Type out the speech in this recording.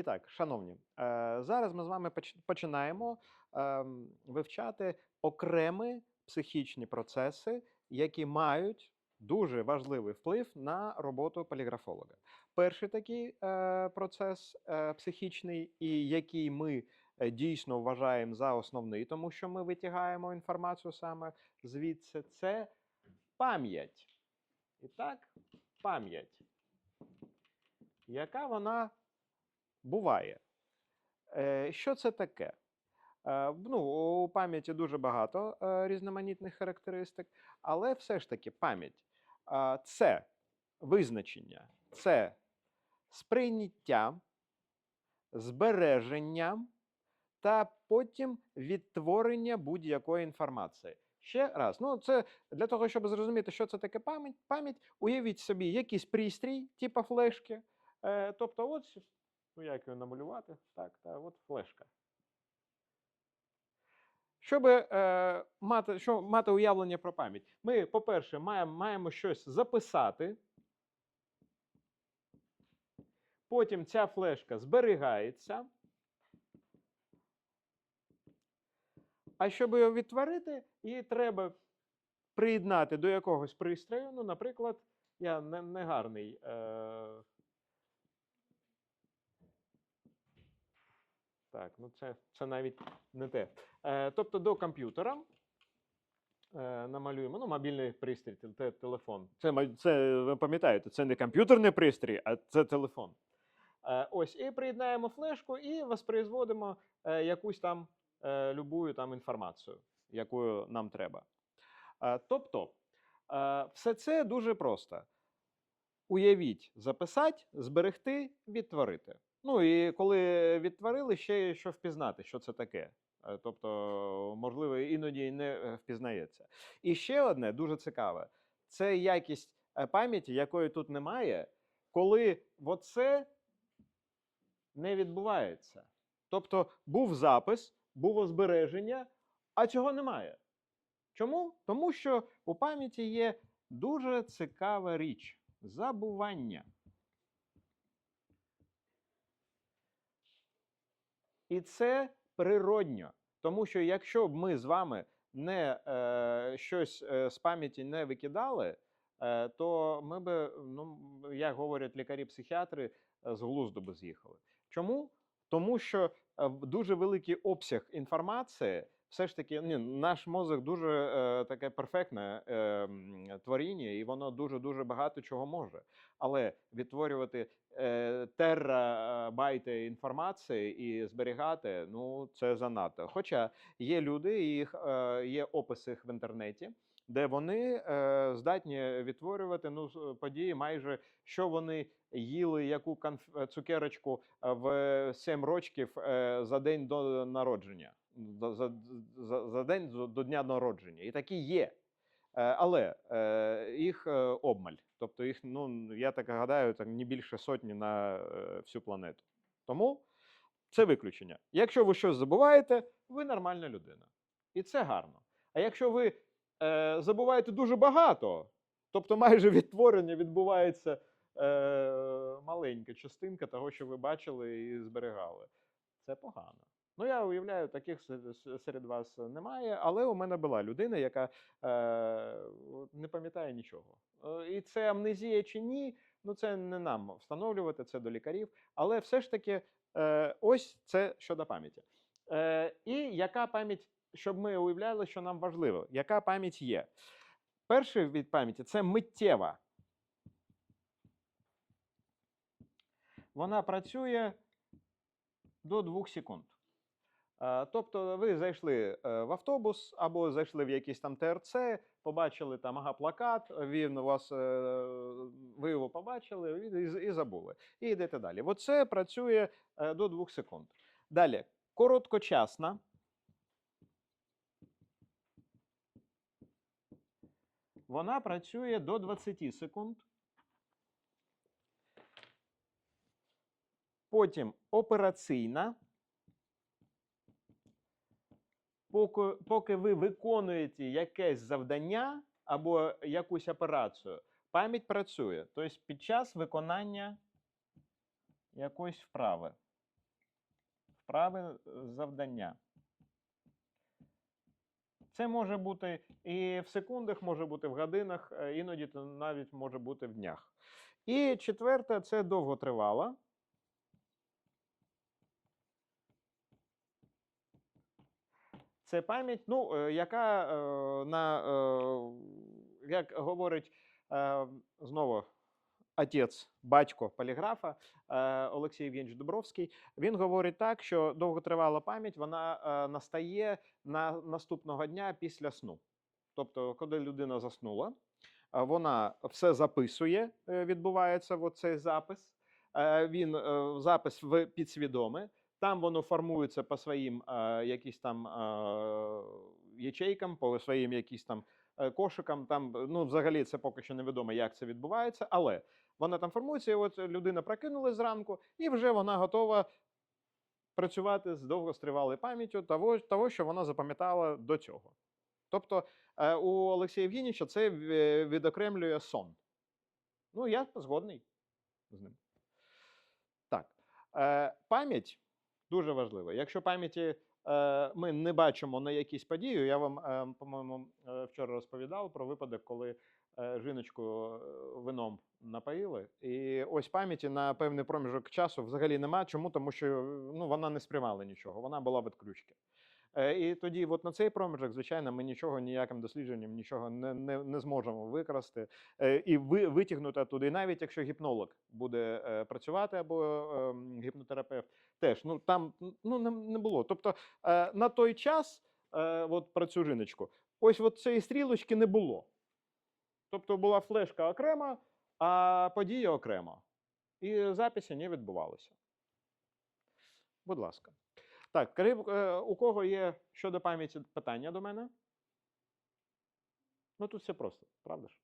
І так, шановні, е, зараз ми з вами починаємо ем, вивчати окремі психічні процеси, які мають дуже важливий вплив на роботу поліграфолога. Перший такий е, процес е, психічний, і який ми дійсно вважаємо за основний, тому що ми витягаємо інформацію саме звідси, це пам'ять. І так, пам'ять. Яка вона буває? Е, Що це таке? Е, Ну, у пам'яті дуже багато е, різноманітних характеристик, але все ж таки пам'ять це визначення, це сприйняття, збереження та потім відтворення будь-якої інформації. Ще раз, ну це для того, щоб зрозуміти, що це таке пам'ять. Пам'ять, уявіть собі, якийсь пристрій, типу флешки. Тобто, от, ну як його намалювати? Так, та от флешка. Щоб е, мати, що, мати уявлення про пам'ять, ми, по-перше, маємо, маємо щось записати. Потім ця флешка зберігається. А щоб його відтворити, її треба приєднати до якогось пристрою. Ну, наприклад, я не, не гарний. Е, Так, ну це, це навіть не те. Е, тобто до комп'ютера е, намалюємо ну, мобільний пристрій, те- те- телефон. Це, це ви пам'ятаєте, це не комп'ютерний пристрій, а це телефон. Е, ось, і приєднаємо флешку і воспроизводимо е, якусь там е, любую там інформацію, якою нам треба. Е, тобто, е, все це дуже просто. Уявіть, записати, зберегти, відтворити. Ну і коли відтворили, ще що впізнати, що це таке. Е, Тобто, можливо, іноді не е, впізнається. І ще одне дуже цікаве: це якість е, пам'яті, якої тут немає, коли оце не відбувається. Тобто був запис, було збереження, а цього немає. Чому? Тому що у пам'яті є дуже цікава річ забування. І це природньо. Тому що якщо б ми з вами не е, щось е, з пам'яті не викидали, е, то ми б, ну, як говорять лікарі-психіатри, е, з глузду би з'їхали. Чому? Тому що е, дуже великий обсяг інформації, все ж таки, ні, наш мозок дуже е, таке перфектне е, творіння, і воно дуже дуже багато чого може. Але відтворювати е, терабайти інформації і зберігати, ну це занадто. Хоча є люди, їх е, є описи в інтернеті, де вони е, здатні відтворювати ну, події, майже що вони їли, яку конф... е, цукерочку е, в 7 років е, за день до народження, за, за, за, день до, до дня народження. І такі є. Е, Але е, їх е, обмаль. Тобто їх, ну я так гадаю, так не більше сотні на всю планету. Тому це виключення. Якщо ви щось забуваєте, ви нормальна людина. І це гарно. А якщо ви е, забуваєте дуже багато, тобто майже відтворення відбувається е, маленька частинка того, що ви бачили і зберігали, це погано. Ну, я уявляю, таких се- се- серед вас немає, але у мене була людина, яка е, не пам'ятає нічого. Е, І це амнезія чи ні, ну це не нам встановлювати, це до лікарів. Але все ж таки, е, ось це щодо пам'яті. Е, і яка пам'ять, щоб ми уявляли, що нам важливо, яка пам'ять є? Перший від пам'яті це миттєва. Вона працює до 2 секунд. Е, Тобто ви зайшли е, в автобус або зайшли в якийсь там ТРЦ, побачили там ага, плакат, він у вас, е, ви його побачили і, і- забули. І йдете далі. Оце працює до 2 секунд. Далі, короткочасна. Вона працює до 20 секунд. Потім операційна. Поки, поки ви виконуєте якесь завдання або якусь операцію, пам'ять працює. Тобто під час виконання якоїсь вправи. справи, е, завдання. Це може бути і в секундах, може бути в годинах, е, іноді навіть може бути в днях. І четверте це довготривала. Це пам'ять, ну, е, яка е, на, е, як говорить знову отець, батько поліграфа Олексій Євгеньович Дубровський, він говорить так, що довготривала пам'ять вона настає на наступного дня після сну. Тобто, коли людина заснула, вона все записує, відбувається в цей запис. Він запис в підсвідоме. Там воно формується по своїм е, якісь там е, ячейкам, по своїм якісь там е, кошикам. Там, е, ну, взагалі, це поки що невідомо, як це відбувається, але вона там формується, і от людина прокинулась зранку, і вже вона готова працювати з довгостривалою пам'яттю того, того, що вона запам'ятала до цього. Тобто е, у Олексія Євгенійовича це відокремлює сон. Ну, я згодний з ним. Так. Е, пам'ять дуже важлива. Якщо пам'яті е, ми не бачимо на якісь події, я вам, е, по-моєму, е, вчора розповідав про випадок, коли е, жіночку е, вином напоїли, і ось пам'яті на певний проміжок часу взагалі нема. Чому? Тому що ну, вона не сприймала нічого, вона була від ключки. Е, І тоді, от на цей проміжок, звичайно, ми нічого ніяким дослідженням нічого не, не, не зможемо використати і ви, витягнути туди. Навіть якщо гіпнолог буде працювати або ем, гіпнотерапевт, теж ну там ну не, не було. Тобто е, на той час, е, от про цю жіночку, ось от цієї стрілочки не було. Тобто була флешка окремо, а події окремо. І записи не відбувалося. Будь ласка. Так, е, у кого є щодо пам'яті питання до мене? Ну тут все просто, правда ж?